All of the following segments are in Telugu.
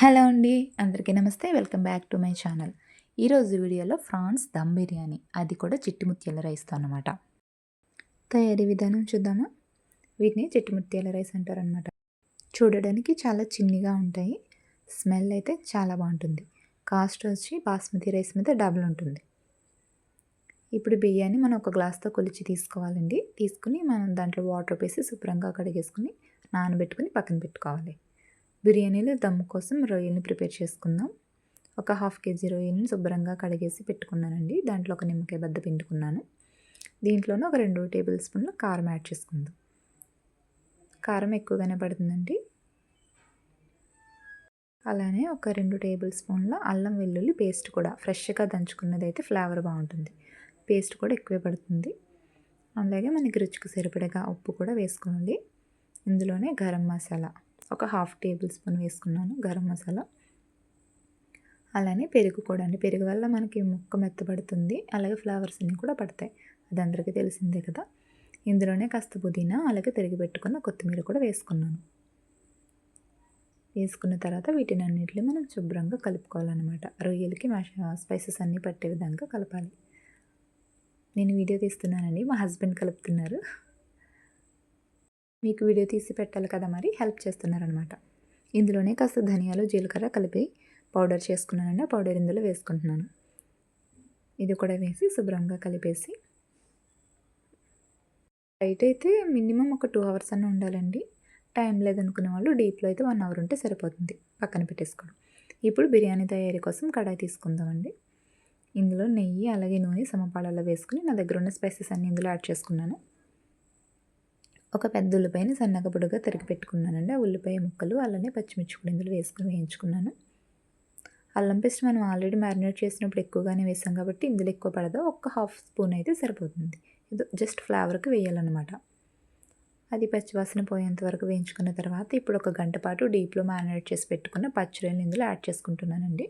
హలో అండి అందరికీ నమస్తే. Welcome back to my channel. ఈరోజు వీడియోలో ఫ్రాన్స్ దమ్ బిర్యానీ అది కూడా చిట్టుముత్యాల రైస్తో అనమాట తయారీ విధానం చూద్దామా? వీటిని చిట్టుముత్యాల రైస్ అంటారనమాట చూడడానికి చాలా చిన్నగా ఉంటాయి. స్మెల్ అయితే చాలా బాగుంటుంది. కాస్ట్ వచ్చి బాస్మతి రైస్ మీద డబుల్ ఉంటుంది. ఇప్పుడు బియ్యాన్ని మనం ఒక గ్లాస్తో కొలిచి తీసుకోవాలండి. తీసుకుని మనం దాంట్లో వాటర్ వేసి శుభ్రంగా కడిగేసుకుని నానబెట్టుకుని పక్కన పెట్టుకోవాలి. బిర్యానీలో దమ్ కోసం రొయ్యల్ని ప్రిపేర్ చేసుకుందాం. ఒక హాఫ్ కేజీ రొయ్యల్ని శుభ్రంగా కడిగేసి పెట్టుకున్నానండి. దాంట్లో ఒక నిమ్మకాయ బద్ద పిండుకున్నాను. దీంట్లోనే ఒక రెండు టేబుల్ స్పూన్లు కారం యాడ్ చేసుకుందాం. కారం ఎక్కువగానే పడుతుందండి. అలానే ఒక రెండు టేబుల్ స్పూన్ల అల్లం వెల్లుల్లి పేస్ట్ కూడా ఫ్రెష్గా దంచుకున్నది అయితే ఫ్లేవర్ బాగుంటుంది. పేస్ట్ కూడా ఎక్కువే పడుతుంది. అలాగే మనకి రుచికి సరిపడగా ఉప్పు కూడా వేసుకోవాలి ఇందులోనే గరం మసాలా. ఒక హాఫ్ టేబుల్ స్పూన్ వేసుకున్నాను గరం మసాలా. అలానే పెరుగు కూడా అండి. పెరుగు వల్ల మనకి ముక్క మెత్తబడుతుంది. అలాగే ఫ్లవర్స్ అన్నీ కూడా పడతాయి. అది అందరికీ తెలిసిందే కదా. ఇందులోనే కాస్త పుదీనా అలాగే తిరిగి పెట్టుకున్న కొత్తిమీర కూడా వేసుకున్నాను. వేసుకున్న తర్వాత వీటిని అన్నింటినీ మనం శుభ్రంగా కలుపుకోవాలన్నమాట. రొయ్యలకి స్పైసెస్ అన్నీ పట్టే విధంగా కలపాలి. నేను వీడియో తీస్తున్నానండి. మా హస్బెండ్ కలుపుతున్నారు. మీకు వీడియో తీసి పెట్టాలి కదా మరి? హెల్ప్ చేస్తున్నారనమాట ఇందులోనే కాస్త ధనియాలు జీలకర్ర కలిపి పౌడర్ చేసుకున్నానండి. ఆ పౌడర్ ఇందులో వేసుకుంటున్నాను. ఇది కూడా వేసి శుభ్రంగా కలిపేసి. బయట అయితే మినిమం ఒక టూ అవర్స్ అన్న ఉండాలండి. టైం లేదనుకునే వాళ్ళు డీప్లో అయితే వన్ అవర్ ఉంటే సరిపోతుంది. పక్కన పెట్టేసుకోవడం. ఇప్పుడు బిర్యానీ తయారీ కోసం కడాయి తీసుకుందామండి. ఇందులో నెయ్యి అలాగే నూనె సమపాలలో వేసుకుని నా దగ్గర ఉన్న స్పైసెస్ అన్నీ ఇందులో యాడ్ చేసుకున్నాను. ఒక పెద్ద ఉల్లిపాయని సన్నగా పొడిగా తరిగి పెట్టుకున్నానండి. ఆ ఉల్లిపాయ ముక్కలు అలానే పచ్చిమిర్చి కూడా ఇందులో వేసుకుని వేయించుకున్నాను. అల్లం పేస్ట్ మనం ఆల్రెడీ మ్యారినేట్ చేసినప్పుడు ఎక్కువగానే వేసాం కాబట్టి ఇందులో ఎక్కువ పడదు. ఒక హాఫ్ స్పూన్ అయితే సరిపోతుంది. ఇది జస్ట్ ఫ్లేవర్కి వేయాలన్నమాట. అది పచ్చివాసన పోయేంత వరకు వేయించుకున్న తర్వాత ఇప్పుడు ఒక గంట పాటు డీప్లో మ్యారినేట్ చేసి పెట్టుకున్న పచ్చిరొయ్యలు ఇందులో యాడ్ చేసుకుంటున్నానండి.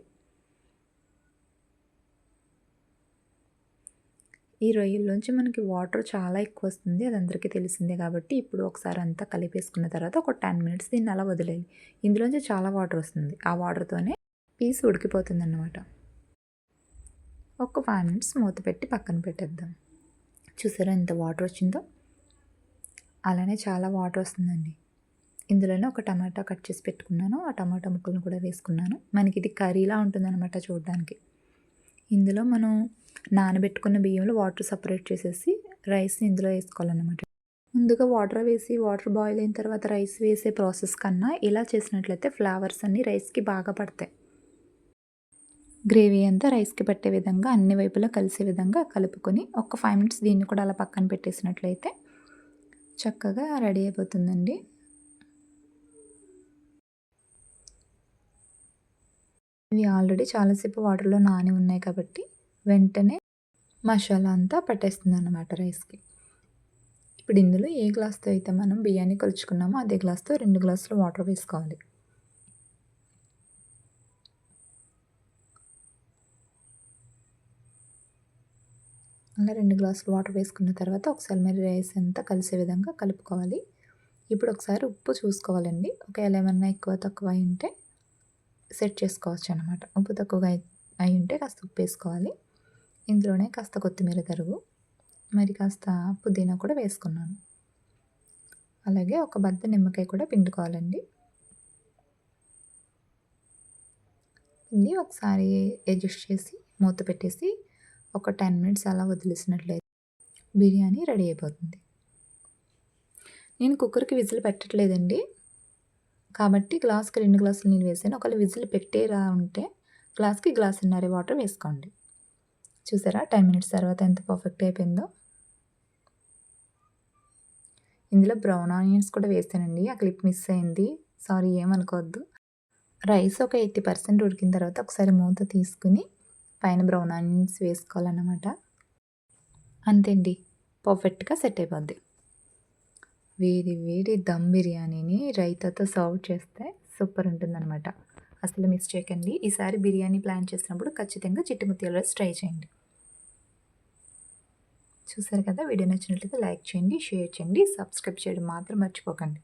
ఈ రొయ్యల్లోంచి మనకి వాటర్ చాలా ఎక్కువ వస్తుంది అది అందరికీ తెలిసిందే కాబట్టి ఇప్పుడు ఒకసారి అంతా కలిపేసుకున్న తర్వాత ఒక టెన్ మినిట్స్ దీన్ని అలా వదిలేయాలి ఇందులోంచి చాలా వాటర్ వస్తుంది. ఆ వాటర్తోనే పీస్ ఉడికిపోతుంది అన్నమాట ఒక ఫైవ్ మినిట్స్ మూత పెట్టి పక్కన పెట్టేద్దాం. చూసారా ఎంత వాటర్ వచ్చిందో? అలానే చాలా వాటర్ వస్తుందండి. ఇందులోనే ఒక టమాటా కట్ చేసి పెట్టుకున్నాను. ఆ టమాటా ముక్కలను కూడా వేసుకున్నాను. మనకి ఇది కర్రీలా ఉంటుందన్నమాట చూడడానికి. ఇందులో మనం నానబెట్టుకున్న బియ్యంలో వాటర్ సపరేట్ చేసేసి రైస్ని ఇందులో వేసుకోవాలన్నమాట. ముందుగా వాటర్ వేసి వాటర్ బాయిల్ అయిన తర్వాత రైస్ వేసే ప్రాసెస్ కన్నా ఇలా చేసినట్లయితే ఫ్లేవర్స్ అన్నీ రైస్కి బాగా పడతాయి. గ్రేవీ అంతా రైస్కి పట్టే విధంగా అన్ని వైపులా కలిసే విధంగా కలుపుకొని ఒక ఫైవ్ మినిట్స్ దీన్ని కూడా అలా పక్కన పెట్టేసినట్లయితే చక్కగా రెడీ అయిపోతుందండి. ఇవి ఆల్రెడీ చాలాసేపు వాటర్లో నాని ఉన్నాయి కాబట్టి వెంటనే మసాలా అంతా పట్టేస్తుంది అన్నమాట రైస్కి. ఇప్పుడు ఇందులో ఏ గ్లాస్తో అయితే మనం బియ్యాన్ని కొలుచుకున్నామో అదే గ్లాస్తో రెండు గ్లాసులు వాటర్ వేసుకోవాలి. అలా రెండు గ్లాసులు వాటర్ వేసుకున్న తర్వాత ఒకసారి మరి రైస్ అంతా కలిసే విధంగా కలుపుకోవాలి. ఇప్పుడు ఒకసారి ఉప్పు చూసుకోవాలండి. ఒకవేళ ఏమన్నా ఎక్కువ తక్కువ ఉంటే సెట్ చేసుకోవచ్చు అనమాట ఉప్పు తక్కువగా అయి ఉంటే కాస్త ఉప్పు వేసుకోవాలి. ఇందులోనే కాస్త కొత్తిమీర తరుగు. మరి కాస్త పుదీనా కూడా వేసుకున్నాను. అలాగే ఒక బద్ద నిమ్మకాయ కూడా పిండుకోవాలండి. పిండి ఒకసారి అడ్జస్ట్ చేసి మూత పెట్టేసి ఒక టెన్ మినిట్స్ అలా వదిలేసినట్లయితే బిర్యానీ రెడీ అయిపోతుంది. నేను కుక్కర్కి విజిల్ పెట్టట్లేదండి. కాబట్టి గ్లాస్కి రెండు గ్లాసులు నీళ్ళు వేసాను. ఒకవేళ విజిల్ పెట్టేరా ఉంటే గ్లాస్కి గ్లాస్ గ్లాసున్నర వాటర్ వేసుకోండి. చూసారా? టెన్ మినిట్స్ తర్వాత ఎంత పర్ఫెక్ట్ అయిపోయిందో. ఇందులో బ్రౌన్ ఆనియన్స్ కూడా వేసానండి. ఆ క్లిప్ మిస్ అయింది. సారీ ఏమనుకోవద్దు రైస్ ఒక ఎయిటీ పర్సెంట్ ఉడికిన తర్వాత ఒకసారి మూత తీసుకుని పైన బ్రౌన్ ఆనియన్స్ వేసుకోవాలన్నమాట. అంతే అండి పర్ఫెక్ట్గా సెట్ అయిపోద్ది. వేడి వేడి దమ్ బిర్యానీని రైతాతో సర్వ్ చేస్తే సూపర్ ఉంటుందన్నమాట. అసలు మిస్ చేయకండి. ఈసారి బిర్యానీ ప్లాన్ చేసినప్పుడు ఖచ్చితంగా చిట్టుముత్యాల రైస్ ట్రై చేయండి. చూసారు కదా? వీడియో నచ్చినట్లయితే లైక్ చేయండి షేర్ చేయండి సబ్స్క్రైబ్ చేయడం మాత్రం మర్చిపోకండి.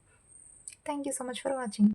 Thank you so much for watching.